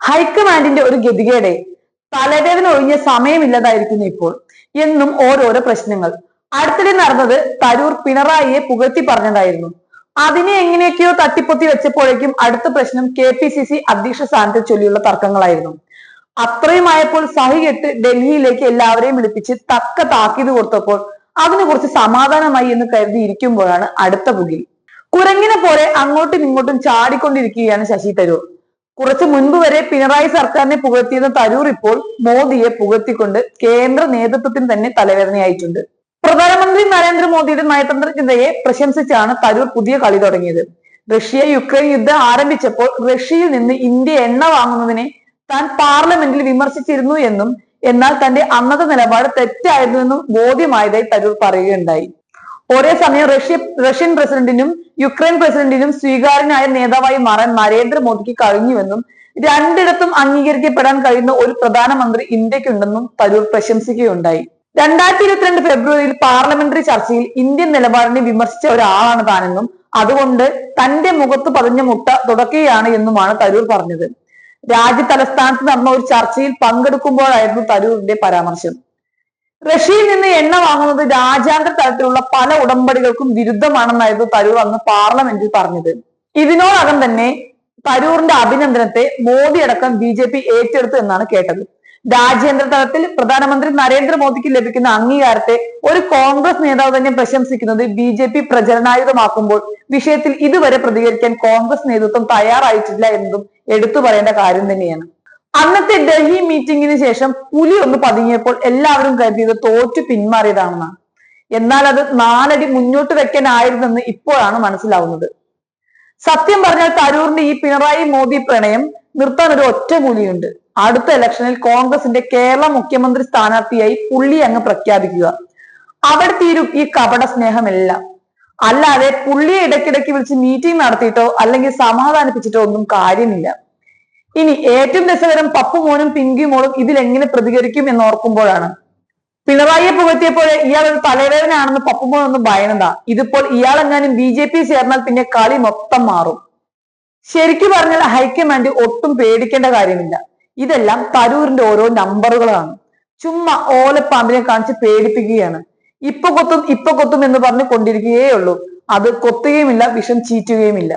ഹൈക്കമാൻഡിന്റെ ഒരു ഗതികേടെ. തലവേദന ഒഴിഞ്ഞ സമയമില്ലാതായിരിക്കുന്നു ഇപ്പോൾ. എന്നും ഓരോരോ പ്രശ്നങ്ങൾ. അടുത്തിടെ നടന്നത് തരൂർ പിണറായിയെ പുകഴ്ത്തി പറഞ്ഞതായിരുന്നു. അതിനെ എങ്ങനെയൊക്കെയോ തട്ടിപ്പൊത്തി വെച്ചപ്പോഴേക്കും അടുത്ത പ്രശ്നം കെ പി സി സി അധ്യക്ഷ സ്ഥാനത്തെ ചൊല്ലിയുള്ള തർക്കങ്ങളായിരുന്നു. അത്രയുമായപ്പോൾ സഹികെട്ട് ഡൽഹിയിലേക്ക് എല്ലാവരെയും വിളിപ്പിച്ച് തക്ക താക്കീത് കൊടുത്തപ്പോൾ അതിനെ കുറച്ച് സമാധാനമായി എന്ന് കരുതി ഇരിക്കുമ്പോഴാണ് അടുത്ത പുകിൽ കുരങ്ങിനെ പോലെ അങ്ങോട്ടും ഇങ്ങോട്ടും ചാടിക്കൊണ്ടിരിക്കുകയാണ് ശശി തരൂർ. കുറച്ചു മുൻപ് വരെ പിണറായി സർക്കാരിനെ പുകഴ്ത്തിയിരുന്ന തരൂർ ഇപ്പോൾ മോദിയെ പുകഴ്ത്തിക്കൊണ്ട് കേന്ദ്ര നേതൃത്വത്തിന് തന്നെ തലവേദനയായിട്ടുണ്ട്. പ്രധാനമന്ത്രി നരേന്ദ്രമോദിയുടെ നയതന്ത്ര ചിന്തയെ പ്രശംസിച്ചാണ് തരൂർ പുതിയ കളി തുടങ്ങിയത്. റഷ്യ യുക്രൈൻ യുദ്ധം ആരംഭിച്ചപ്പോൾ റഷ്യയിൽ നിന്ന് ഇന്ത്യ എണ്ണ വാങ്ങുന്നതിനെ താൻ പാർലമെന്റിൽ വിമർശിച്ചിരുന്നു എന്നും എന്നാൽ തന്റെ അന്നത്തെ നിലപാട് തെറ്റായിരുന്നു എന്നും ബോധ്യമായതായി തരൂർ പറയുകയുണ്ടായി. ഒരേ സമയം റഷ്യ റഷ്യൻ പ്രസിഡന്റിനും യുക്രൈൻ പ്രസിഡന്റിനും സ്വീകാര്യനായ നേതാവായി മാറാൻ നരേന്ദ്രമോദിക്ക് കഴിഞ്ഞുവെന്നും രണ്ടിടത്തും അംഗീകരിക്കപ്പെടാൻ കഴിയുന്ന ഒരു പ്രധാനമന്ത്രി ഇന്ത്യക്കുണ്ടെന്നും തരൂർ പ്രശംസിക്കുകയുണ്ടായി. രണ്ടായിരത്തി ഇരുപത്തിരണ്ട് ഫെബ്രുവരിയിൽ പാർലമെന്ററി ചർച്ചയിൽ ഇന്ത്യൻ നിലപാടിനെ വിമർശിച്ച ഒരാളാണ് താനെന്നും അതുകൊണ്ട് തന്റെ മുഖത്ത് പതിഞ്ഞ മുട്ട തുടക്കുകയാണ് എന്നുമാണ് തരൂർ പറഞ്ഞത്. രാജ്യ തലസ്ഥാനത്ത് നടന്ന ഒരു ചർച്ചയിൽ പങ്കെടുക്കുമ്പോഴായിരുന്നു തരൂരിന്റെ പരാമർശം. റഷ്യയിൽ നിന്ന് എണ്ണ വാങ്ങുന്നത് രാജ്യാന്തര തലത്തിലുള്ള പല ഉടമ്പടികൾക്കും വിരുദ്ധമാണെന്നായിരുന്നു തരൂർ അന്ന് പാർലമെന്റിൽ പറഞ്ഞത്. ഇതിനോടകം തന്നെ തരൂറിന്റെ അഭിനന്ദനത്തെ മോദി അടക്കം ബി ജെ പി ഏറ്റെടുത്തു എന്നാണ് കേട്ടത്. രാജ്യാന്തര തലത്തിൽ പ്രധാനമന്ത്രി നരേന്ദ്രമോദിക്ക് ലഭിക്കുന്ന അംഗീകാരത്തെ ഒരു കോൺഗ്രസ് നേതാവ് തന്നെ പ്രശംസിക്കുന്നത് ബി ജെ പി പ്രചരണായുധമാക്കുമ്പോൾ വിഷയത്തിൽ ഇതുവരെ പ്രതികരിക്കാൻ കോൺഗ്രസ് നേതൃത്വം തയ്യാറായിട്ടില്ല എന്നതും എടുത്തു പറയേണ്ട കാര്യം തന്നെയാണ്. അന്നത്തെ ഡൽഹി മീറ്റിംഗിന് ശേഷം പുലി ഒന്ന് പതുങ്ങിയപ്പോൾ എല്ലാവരും കരുതിയത് തോറ്റു പിന്മാറിയതാണെന്നാണ് എന്നാൽ അത് നാലടി മുന്നോട്ട് വെക്കാനായിരുന്നെന്ന് ഇപ്പോഴാണ് മനസ്സിലാവുന്നത്. സത്യം പറഞ്ഞാൽ തരൂറിന്റെ ഈ പിണറായി മോദി പ്രണയം നിർത്താൻ ഒരു ഒറ്റ പുലിയുണ്ട് അടുത്ത ഇലക്ഷനിൽ കോൺഗ്രസിന്റെ കേരള മുഖ്യമന്ത്രി സ്ഥാനാർത്ഥിയായി പുള്ളി അങ്ങ് പ്രഖ്യാപിക്കുക. അവിടെ തീരും ഈ കപട സ്നേഹമെല്ലാം. അല്ലാതെ പുള്ളിയെ ഇടയ്ക്കിടയ്ക്ക് വിളിച്ച് മീറ്റിംഗ് നടത്തിയിട്ടോ അല്ലെങ്കിൽ സമാധാനിപ്പിച്ചിട്ടോ ഒന്നും കാര്യമില്ല. ഇനി ഏറ്റവും രസകരം പപ്പു മോനും പിങ്കി മോളും ഇതിൽ എങ്ങനെ പ്രതികരിക്കും എന്ന് ഓർക്കുമ്പോഴാണ്. പിണറായിയെ പുകഴ്ത്തിയപ്പോൾ ഇയാൾ ഒരു തലവേദനയാണെന്ന് പപ്പുമോൻ ഒന്ന് ഭയന്നതാ. ഇതിപ്പോൾ ഇയാൾ എങ്ങാനും ബി ജെ പി ചേർന്നാൽ പിന്നെ കളി മൊത്തം മാറും. ശരിക്കു പറഞ്ഞാൽ ഹൈക്കമാൻഡ് ഒട്ടും പേടിക്കേണ്ട കാര്യമില്ല. ഇതെല്ലാം തരൂരിന്റെ ഓരോ നമ്പറുകളാണ്. ചുമ്മാ ഓലപ്പാമ്പിനെ കാണിച്ച് പേടിപ്പിക്കുകയാണ്. ഇപ്പൊ കൊത്തും ഇപ്പൊ കൊത്തും എന്ന് പറഞ്ഞു കൊണ്ടിരിക്കുകയേ ഉള്ളൂ. അത് കൊത്തുകയുമില്ല വിഷം ചീറ്റുകയുമില്ല.